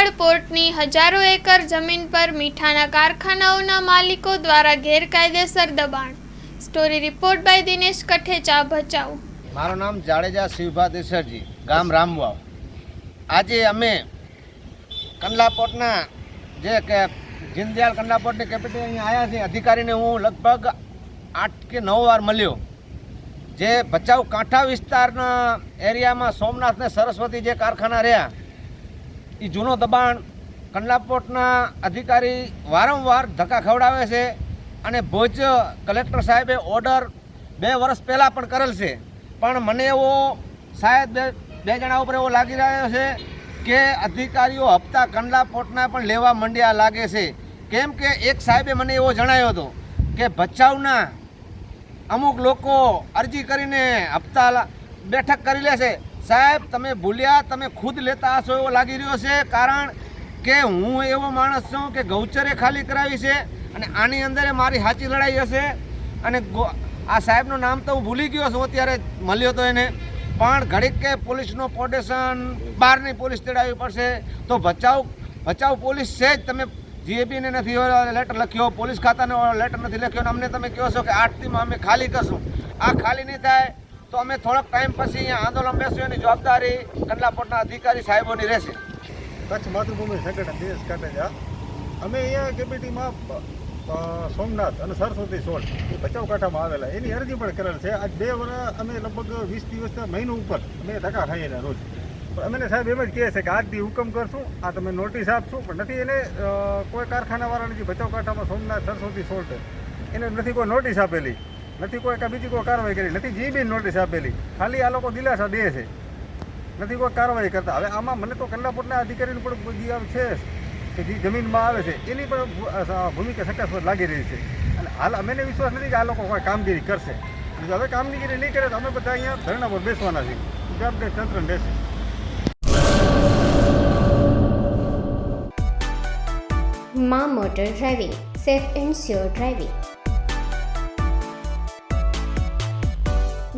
કંડલાડ પોર્ટની હજારો એકર જમીન પર મીઠાના કારખાનાઓના માલિકો દ્વારા ગેરકાયદેસર દબાણ. Story report by Dinesh Kathecha, Bhachau. મારું નામ જાડેજા શિવભા દેસરજી ગામ રામવાવ. આજે અમે કંડલાપોર્ટના જે કે જીનદયાલ કંડલાપોર્ટની કેપિટલ અહીંયા આવ્યા છે અધિકારીને હું લગભગ આઠ કે નવ વાર મળ્યો. જે ભચાઉ કાંઠા વિસ્તારના એરિયામાં સોમનાથ ને સરસ્વતી જે કારખાના રહ્યા એ જૂનો દબાણ કંડલાપોર્ટના અધિકારી વારંવાર ધક્કા ખવડાવે છે અને ભુજ કલેક્ટર સાહેબે ઓર્ડર બે વર્ષ પહેલાં પણ કરેલ છે. પણ મને એવો શાયદ બે બે જણા ઉપર એવો લાગી રહ્યો છે કે અધિકારીઓ હપ્તા કંડલા પોર્ટના પણ લેવા માંડ્યા લાગે છે. કેમ કે એક સાહેબે મને એવો જણાવ્યો હતો કે ભચાઉના અમુક લોકો અરજી કરીને હપ્તા લા- બેઠક કરી લેશે સાહેબ, તમે ભૂલ્યા, તમે ખુદ લેતા હશો એવો લાગી રહ્યો છે, કારણ કે હું એવો માણસ છું કે ગૌચરે ખાલી કરાવી છે અને આની અંદર મારી સાચી લડાઈ હશે. અને આ સાહેબનું નામ તો હું ભૂલી ગયો છું, અત્યારે મળ્યો તો એને. પણ ઘડીક કે પોલીસનું પોટેશન બહારની પોલીસ તેડાવી પડશે, તો ભચાઉ ભચાઉ પોલીસ છે જ. તમે જીએબીને નથી લેટર લખ્યો, પોલીસ ખાતાનો લેટર નથી લખ્યો, અને અમને તમે કહો છો કે આઠતીમાં અમે ખાલી કરશું. આ ખાલી નહીં થાય. તો અમે થોડોક ટાઈમ પછી અહીંયા આંદોલન બેસું એની જવાબદારી કંડલાપોર્ટના અધિકારી સાહેબોની રહેશે. કચ્છ માતૃભૂમિ સંગઠન દેશ કાટેજા અમે અહીંયા કેબીટીમાં સોમનાથ અને સરસ્વતી સોળ, એ બચાવ કાંઠામાં આવેલા. એની અરજી પણ કરેલ છે. આજ બે વર્ષ અમે લગભગ વીસ દિવસ, મહિનો ઉપર અમે ધક્કા ખાઈએ રોજ. પણ અમે સાહેબ એમ જ કહે છે કે આજથી હુકમ કરશું, આ તમે નોટિસ આપશું, પણ નથી એને કોઈ કારખાનાવાળાને જે બચાવ કાંઠામાં સોમનાથ, સરસ્વતી સોલ્ટ એને નથી કોઈ નોટિસ આપેલી. નથી કોઈ બીજી કોઈ કાર્યવાહી કરી. નથી જી બી નોટિસ આપેલી. ખાલી આ લોકો દિલાસા દે છે. નથી કોઈ કાર્યવાહી કરતા. હવે આમાં મને તો કંડલાપોર્ટના અધિકારીનું પણ જે છે કે જે જમીનમાં આવે છે, એની પણ ભૂમિકા શંકાસ્પદ લાગી રહી છે. અને હાલ અમને વિશ્વાસ નથી કે આ લોકો કોઈ કામગીરી કરશે. હવે કામગીરી નહીં કરે તો અમે બધા અહીંયા ધરણા પર બેસવાના છીએ. જવાબદાર તંત્ર રહેશે મા motor driving, safe and sure driving.